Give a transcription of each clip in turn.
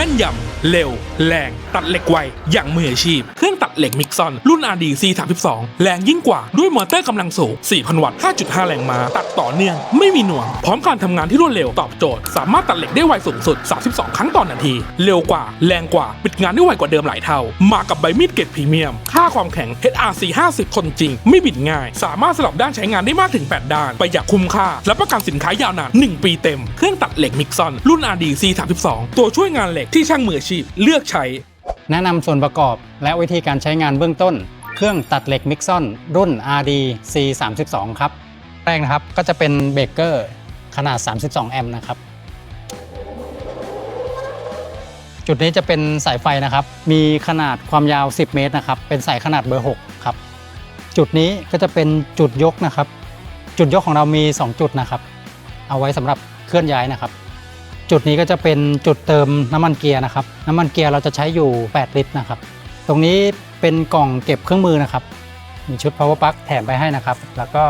แม่นยำ เร็ว แรง ตัดเหล็กไว อย่างมืออาชีพ เหล็กมิกซอน รุ่น RD C32 แรงยิ่งกว่าด้วยมอเตอร์กำลังสูง 4,000 วัตต์ 5.5 แรงม้า ตัดต่อเนื่อง ไม่มีหน่วง พร้อมการทำงานที่รวดเร็วตอบโจทย์ สามารถตัดเหล็กได้ไวสูงสุด 32 ครั้งต่อนาที เร็วกว่า แรงกว่า ปิดงานได้ไวกว่าเดิมหลายเท่า มากับใบมีดเกรดพรีเมียม ค่าความแข็ง HRC 50ทนจริง ไม่บิดง่าย สามารถสลับด้านใช้งานได้มากถึง 8 ด้าน ประหยัดคุ้มค่า และประกันสินค้ายาวนาน 1 ปีเต็ม เครื่องตัดเหล็กมิกซอน รุ่น RD C32 ตัวช่วยงานเหล็กที่ช่างมืออาชีพเลือกใช้ แนะนำส่วนประกอบและวิธีการใช้งานเบื้องต้น เครื่องตัดเหล็กมิกซอนรุ่น RD C32 ครับ แรกนะครับก็จะเป็นเบรกเกอร์ขนาด 32 แอมป์นะครับ จุดนี้จะเป็นสายไฟนะครับ มีขนาดความยาว 10 เมตรนะครับ เป็นสายขนาดเบอร์ 6 ครับ จุดนี้ก็จะเป็นจุดยกนะครับ จุดยกของเรามี 2 จุดนะครับ เอาไว้สำหรับเคลื่อนย้ายนะครับ จุดนี้ก็จะเป็นจุดเติมน้ำมันเกียร์นะครับ น้ำมันเกียร์เราจะใช้อยู่ 8 ลิตรนะครับ ตรงนี้เป็นกล่องเก็บเครื่องมือนะครับ มีชุด power plug แถมไปให้นะครับ แล้วก็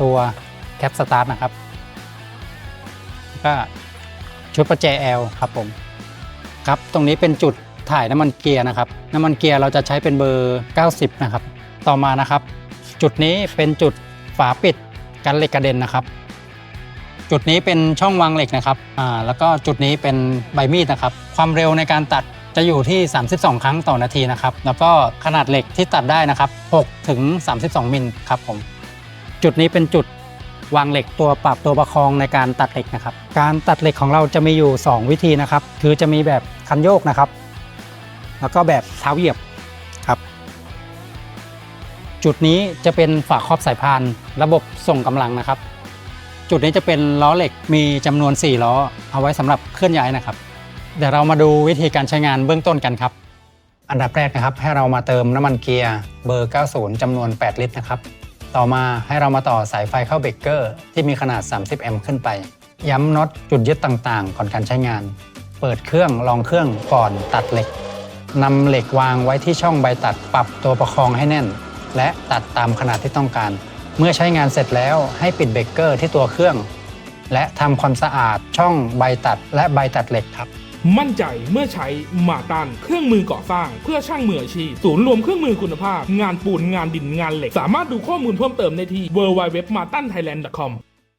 ตัวแคปสตาร์ทนะครับ ก็ชุดประแจ L ครับผม ครับ ตรงนี้เป็นจุดถ่ายน้ำมันเกียร์นะครับ น้ำมันเกียร์เราจะใช้เป็นเบอร์ 90 นะครับ ต่อมานะครับ จุดนี้เป็นจุดฝาปิดกันเหล็กกระเด็นนะครับ จุดนี้เป็นช่องวางเหล็กนะครับอ่าแล้วก็จุดนี้เป็นใบมีดนะครับ ความเร็วในการตัดจะอยู่ที่ 32 ครั้งต่อนาทีนะครับ แล้วก็ขนาดเหล็กที่ตัดได้นะครับ6ถึง32 มิลครับผม จุดนี้เป็นจุดวางเหล็กตัวปรับตัวประคองในการตัดเหล็กนะครับ การตัดเหล็กของเราจะมีอยู่ 2 วิธีนะครับ คือจะมีแบบคันโยกนะครับ แล้วก็แบบเท้าเหยียบครับ จุดนี้จะเป็นฝาครอบสายพาน ระบบส่งกำลังนะครับ จุดนี้จะเป็นล้อเหล็กมีจำนวน 4 ล้อ เอาไว้สำหรับเคลื่อนย้ายนะครับ เดี๋ยวเรามาดูวิธีการใช้งานเบื้องต้นกันครับ อันดับแรกนะครับ ให้เรามาเติมน้ำมันเกียร์เบอร์ 90จำนวน 8 ลิตรนะครับ ต่อมาให้เรามาต่อสายไฟเข้าเบรกเกอร์ที่มีขนาด 30 แอมป์ขึ้นไป ย้ำน็อตจุดยึดต่างๆ ก่อนการใช้งาน เปิดเครื่องลองเครื่องก่อนตัดเหล็กนำเหล็กวางไว้ที่ช่องใบตัดปรับตัวประคองให้แน่น และตัดตามขนาดที่ต้องการ เมื่อใช้งานเสร็จแล้วให้ปิดเบรกเกอร์ที่ตัวเครื่อง และทำความสะอาดช่องใบตัดและใบตัดเหล็กครับ มั่นใจเมื่อใช้มาตันเครื่องมือก่อสร้าง เพื่อช่างมืออาชีพศูนย์รวมเครื่องมือคุณภาพ งานปูนงานดินงานเหล็ก สามารถดูข้อมูลเพิ่มเติมได้ที่ w w w m a r t a n t h a i l a n d c o m